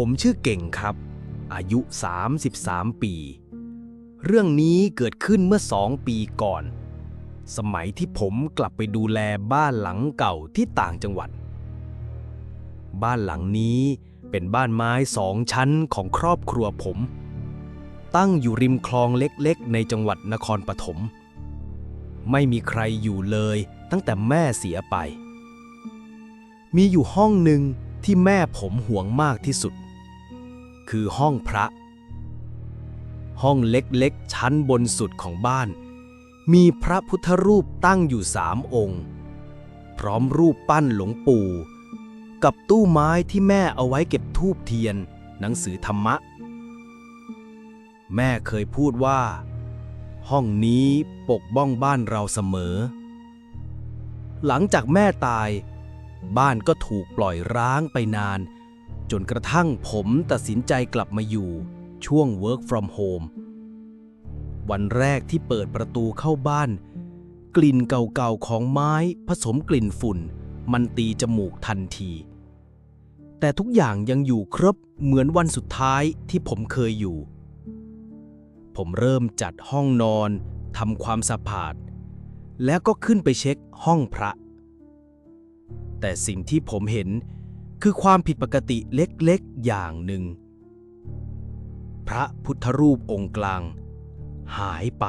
ผมชื่อเก่งครับ อายุ 33 ปี เรื่องนี้เกิดขึ้นเมื่อสองปีก่อน สมัยที่ผมกลับไปดูแลบ้านหลังเก่าที่ต่างจังหวัด บ้านหลังนี้เป็นบ้านไม้สองชั้นของครอบครัวผม ตั้งอยู่ริมคลองเล็กๆ ในจังหวัดนครปฐม ไม่มีใครอยู่เลยตั้งแต่แม่เสียไป มีอยู่ห้องหนึ่งที่แม่ผมห่วงมากที่สุด คือห้องพระ ห้องเล็กๆ ชั้นบนสุดของบ้าน มีพระพุทธรูปตั้งอยู่สามองค์ พร้อมรูปปั้นหลวงปู่ กับตู้ไม้ที่แม่เอาไว้เก็บทูบเทียน หนังสือธรรมะ แม่เคยพูดว่า ห้องนี้ปกบ้องบ้านเราเสมอ หลังจากแม่ตาย บ้านก็ถูกปล่อยร้างไปนาน นกระทั่งผมตัดสินใจกลับมาอยู่ช่วง work from home วันแรกที่เปิดประตูเข้าบ้าน กลิ่นเก่าๆของไม้ผสมกลิ่นฝุ่น มันตีจมูกทันที แต่ทุกอย่างยังอยู่ครบเหมือนวันสุดท้ายที่ผมเคยอยู่ ผมเริ่มจัดห้องนอนทำความสะอาด แล้วก็ขึ้นไปเช็คห้องพระ แต่สิ่งที่ผมเห็น คือความผิดปกติเล็กๆอย่างหนึ่ง พระพุทธรูปองค์กลาง หายไป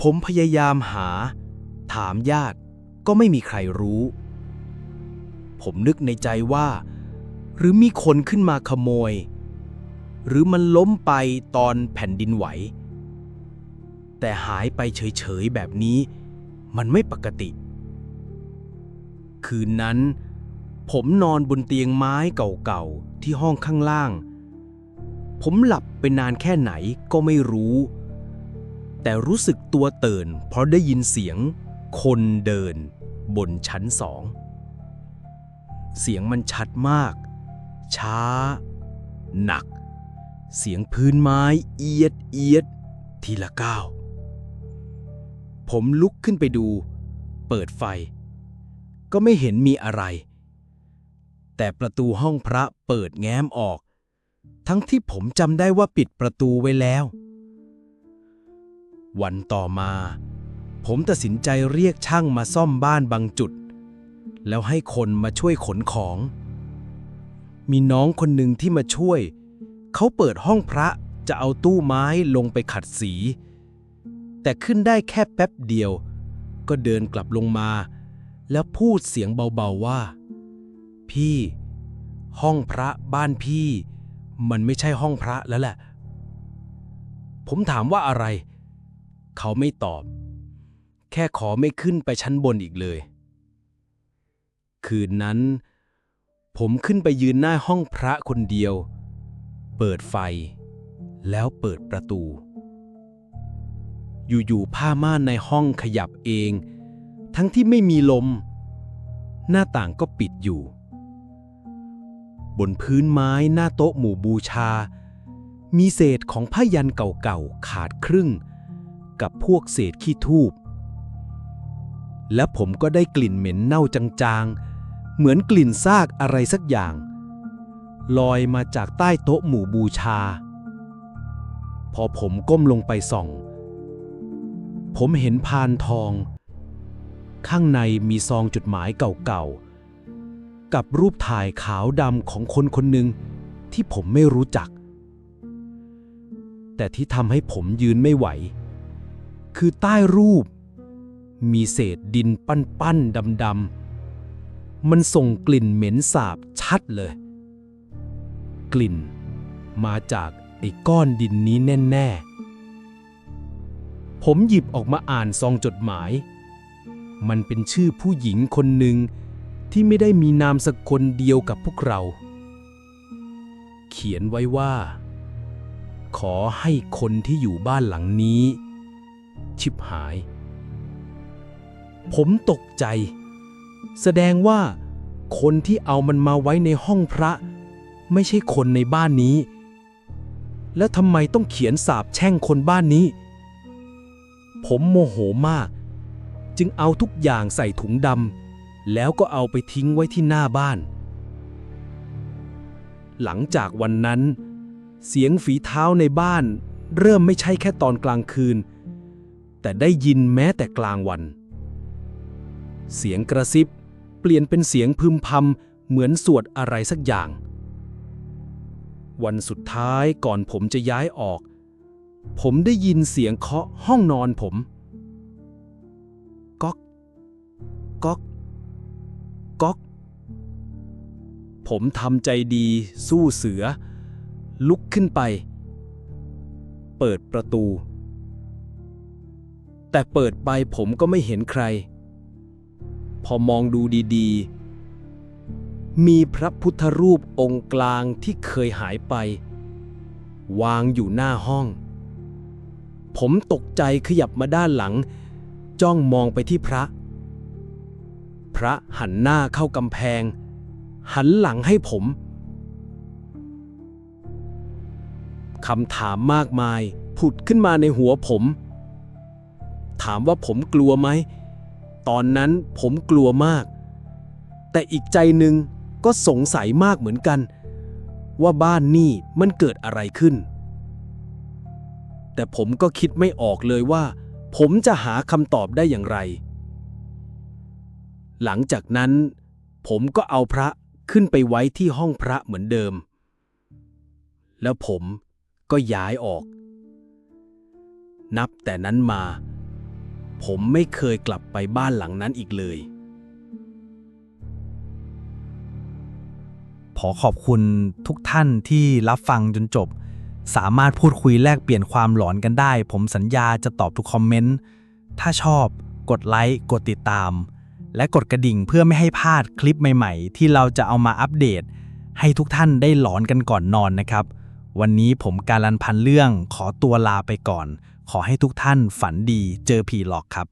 ผมพยายามหา ถามญาติก็ไม่มีใครรู้ ผมนึกในใจว่า หรือมีคนขึ้นมาขโมย หรือมันล้มไปตอนแผ่นดินไหว แต่หายไปเฉยๆแบบนี้ มันไม่ปกติ คืนนั้น ผมนอนบนเตียงไม้เก่าๆ ที่ห้องข้างล่าง ผมหลับไปนานแค่ไหนก็ไม่รู้ แต่รู้สึกตัวเตื่นเพราะได้ยินเสียง คนเดิน บนชั้นสอง เสียงมันชัดมาก ช้า หนัก เสียงพื้นไม้เอียดเอียด ทีละก้าว ผมลุกขึ้นไปดู เปิดไฟ ก็ไม่เห็นมีอะไร แต่ประตูห้องพระเปิดแง้มออก ทั้งที่ผมจำได้ว่าปิดประตูไว้แล้ว วันต่อมา ผมตัดสินใจเรียกช่างมาซ่อมบ้านบางจุด แล้วให้คนมาช่วยขนของ มีน้องคนหนึ่งที่มาช่วย เขาเปิดห้องพระจะเอาตู้ไม้ลงไปขัดสี แต่ขึ้นได้แค่แป๊บเดียว ก็เดินกลับลงมา แล้วพูดเสียงเบาๆว่า พี่ ห้องพระบ้านพี่ มันไม่ใช่ห้องพระแล้วแหละ ผมถามว่าอะไร เขาไม่ตอบ แค่ขอไม่ขึ้นไปชั้นบนอีกเลย คืนนั้น ผมขึ้นไปยืนหน้าห้องพระคนเดียว เปิดไฟ แล้วเปิดประตู อยู่ๆผ้าม่านในห้องขยับเอง ทั้งที่ไม่มีลมหน้าต่างก็ปิดอยู่ บนพื้นไม้หน้าโต๊ะหมู่บูชา มีเศษของผ้ายันเก่าๆขาดครึ่ง กับพวกเศษขี้ทูบและผมก็ได้กลิ่นเหม็นเน่าจางๆ เหมือนกลิ่นซากอะไรสักอย่าง ลอยมาจากใต้โต๊ะหมู่บูชา พอผมก้มลงไปส่อง ผมเห็นพานทอง ข้างในมีซองจดหมายเก่าๆ กับรูปถ่ายขาวดำของคนคนหนึ่งที่ผมไม่รู้จัก แต่ที่ทำให้ผมยืนไม่ไหว คือใต้รูป มีเศษดินปั้นๆดำๆมันส่งกลิ่นเหม็นสาบชัดเลย กลิ่นมาจากไอ้ก้อนดินนี้แน่ ๆ ผมหยิบออกมาอ่านซองจดหมาย มันเป็นชื่อผู้หญิงคนหนึ่ง ที่ไม่ได้มีนามสกุลเดียวกับพวกเรา เขียนไว้ว่า ขอให้คนที่อยู่บ้านหลังนี้ ชิบหาย ผมตกใจ แสดงว่า คนที่เอามันมาไว้ในห้องพระ ไม่ใช่คนในบ้านนี้ แล้วทำไมต้องเขียนสาบแช่งคนบ้านนี้ ผมโมโหมาก จึงเอาทุกอย่างใส่ถุงดำ แล้วก็เอาไปทิ้งไว้ที่หน้าบ้าน หลังจากวันนั้น เสียงฝีเท้าในบ้าน เริ่มไม่ใช่แค่ตอนกลางคืน แต่ได้ยินแม้แต่กลางวัน เสียงกระซิบ เปลี่ยนเป็นเสียงพึมพำเหมือนสวดอะไรสักอย่าง วันสุดท้ายก่อนผมจะย้ายออก ผมได้ยินเสียงเคาะห้องนอนผมก๊อกก๊อก ก๊อกผมทำใจดีสู้เสือ ลุกขึ้นไป เปิดประตู แต่เปิดไปผมก็ไม่เห็นใคร พอมองดูดีๆ มีพระพุทธรูปองค์กลางที่เคยหายไป วางอยู่หน้าห้อง ผมตกใจขยับมาด้านหลัง จ้องมองไปที่พระ พระหันหน้าเข้ากำแพง หันหลังให้ผมคำถามมากมาย ผุดขึ้นมาในหัวผม ถามว่าผมกลัวไหม ตอนนั้นผมกลัวมาก แต่อีกใจหนึ่งก็สงสัยมากเหมือนกัน ว่าบ้านนี่มันเกิดอะไรขึ้น แต่ผมก็คิดไม่ออกเลยว่า ผมจะหาคำตอบได้อย่างไร หลังจากนั้น ผมก็เอาพระขึ้นไปไว้ที่ห้องพระเหมือนเดิม แล้วผมก็ย้ายออก นับแต่นั้นมา ผมไม่เคยกลับไปบ้านหลังนั้นอีกเลยขอขอบคุณทุกท่านที่รับฟังจนจบ สามารถพูดคุยแลกเปลี่ยนความหลอนกันได้ ผมสัญญาจะตอบทุกคอมเมนต์ ถ้าชอบ กดไลค์ กดติดตาม และกดกระดิ่งเพื่อไม่ให้พลาดคลิปใหม่ๆ ที่เราจะเอามาอัปเดต ให้ทุกท่านได้หลอนกันก่อนนอนนะครับ วันนี้ผมการันพันเรื่องขอตัวลาไปก่อน ขอให้ทุกท่านฝันดีเจอผีหลอกครับ